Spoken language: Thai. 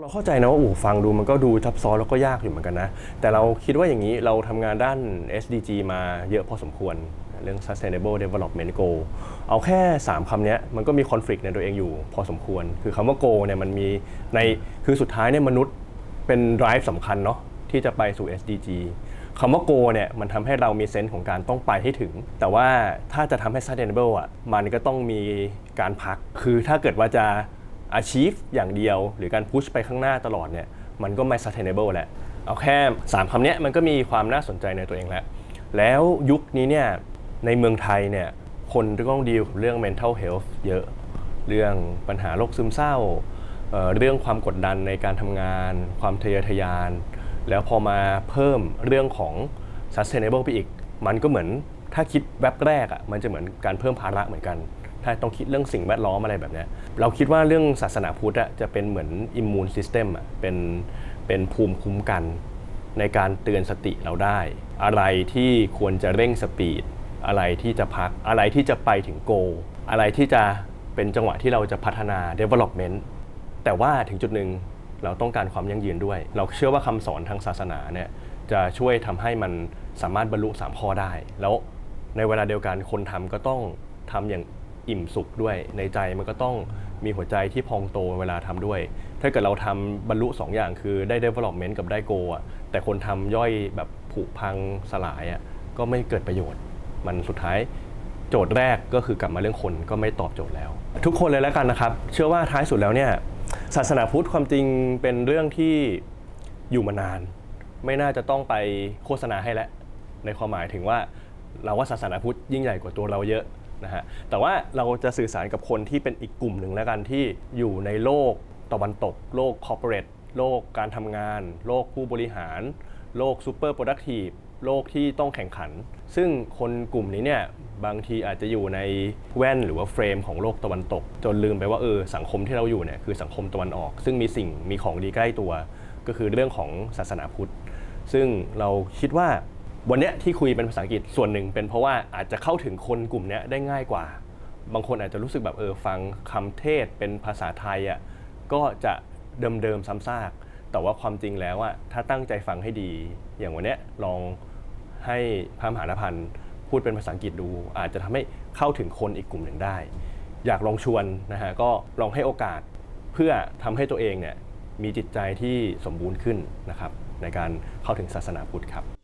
เราเข้าใจนะว่าอู่ฟังดูมันก็ดูซับซ้อนแล้วก็ยากอยู่เหมือนกันนะ แต่เราคิดว่าอย่างนี้เราทำงานด้าน SDG มาเยอะพอสมควร เรื่อง sustainable development goal เอาแค่ 3คำนี้มันก็มี conflict ในตัวเองอยู่พอสมควร คือคำว่า goal เนี่ยมันมีในคือสุดท้ายเนี่ยมนุษย์เป็น drive สำคัญเนาะที่จะไปสู่ SDG คำว่า goal เนี่ยมันทำให้เรามีเซนส์ของการต้องไปให้ถึง แต่ว่าถ้าจะทำให้ sustainable อะมันก็ต้องมีการพัก คือถ้าเกิดว่าจะ achieve อย่างเดียว หรือการ push ไปข้างหน้าตลอดเนี่ยมันก็ไม่ sustainable แหละเอาแค่ 3คำเนี้ยมันก็มีความน่าสนใจในตัวเองแล้ว แล้วยุคนี้เนี่ยในเมืองไทยเนี่ยคนก็ต้องดีลกับเรื่อง mental health เยอะ เรื่องปัญหาโรคซึมเศร้าเเรื่องความกดดันในการทำงาน ความทะเยอทะยาน แล้วพอมาเพิ่มเรื่องของ sustainable ไปอีก มันก็เหมือนถ้าคิดแวบแรกอะ่ะมันจะเหมือนการเพิ่มภาระเหมือนกัน ถ้าต้องคิดเรื่องสิ่งแวดล้อมอะไรแบบนี้เราคิดว่าเรื่องศาสนาพุทธจะเป็นเหมือนอิมมูนซิสเต็มเป็นเป็นภูมิคุ้มกัน ในการเตือนสติเราได้ อะไรที่ควรจะเร่งสปีด อะไรที่จะพัก อะไรที่จะไปถึงโก อะไรที่จะเป็นจังหวะที่เราจะพัฒนา development แต่ว่าถึงจุดหนึ่งเราต้องการความยั่งยืนด้วย เราเชื่อว่าคำสอนทางศาสนาเนี่ยจะช่วยทำให้มันสามารถบรรลุสามข้อได้ แล้วในเวลาเดียวกันคนทำก็ต้องทำอย่าง อิ่มสุขด้วย ในใจมันก็ต้องมีหัวใจที่พองโตเวลาทำด้วย ถ้าเกิดเราทำบรรลุสองอย่างคือได้ development กับได้ go อะแต่คนทำย่อยแบบผุพังสลายอะก็ไม่เกิดประโยชน์ มันสุดท้ายโจทย์แรกก็คือกลับมาเรื่องคนก็ไม่ตอบโจทย์แล้ว ทุกคนเลยแล้วกันนะครับ เชื่อว่าท้ายสุดแล้วเนี่ยศาสนาพุทธความจริงเป็นเรื่องที่อยู่มานาน ไม่น่าจะต้องไปโฆษณาให้แล้วในความหมายถึงว่าเราว่าศาสนาพุทธยิ่งใหญ่กว่าตัวเราเยอะ นะฮะแต่ว่าเราจะสื่อสารกับคนที่เป็นอีกกลุ่มหนึ่งแล้วกันที่อยู่ในโลกตะวันตก โลกคอร์เปอเรทโลกการทำงาน โลกผู้บริหาร โลกซูเปอร์โปรดักทีฟโลกที่ต้องแข่งขัน ซึ่งคนกลุ่มนี้เนี่ยบางทีอาจจะอยู่ในแว่นหรือว่าเฟรมของโลกตะวันตก จนลืมไปว่าเออสังคมที่เราอยู่เนี่ยคือสังคมตะวันออก ซึ่งมีสิ่งมีของดีใกล้ตัว ก็คือเรื่องของศาสนาพุทธ ซึ่งเราคิดว่า วันนี้ที่คุยเป็นภาษาอังกฤษส่วนหนึ่งเป็นเพราะว่าอาจจะเข้าถึงคนกลุ่มนี้ได้ง่ายกว่า บางคนอาจจะรู้สึกแบบเออฟังคำเทศเป็นภาษาไทยอะก็จะเดิมๆซ้ำซาก แต่ว่าความจริงแล้วอะถ้าตั้งใจฟังให้ดี อย่างวันนี้ลองให้พระมหานพันธ์พูดเป็นภาษาอังกฤษดู อาจจะทำให้เข้าถึงคนอีกกลุ่มหนึ่งได้ อยากลองชวนนะฮะก็ลองให้โอกาสเพื่อทำให้ตัวเองเนี่ยมีจิตใจที่สมบูรณ์ขึ้นนะครับในการเข้าถึงศาสนาพุทธครับ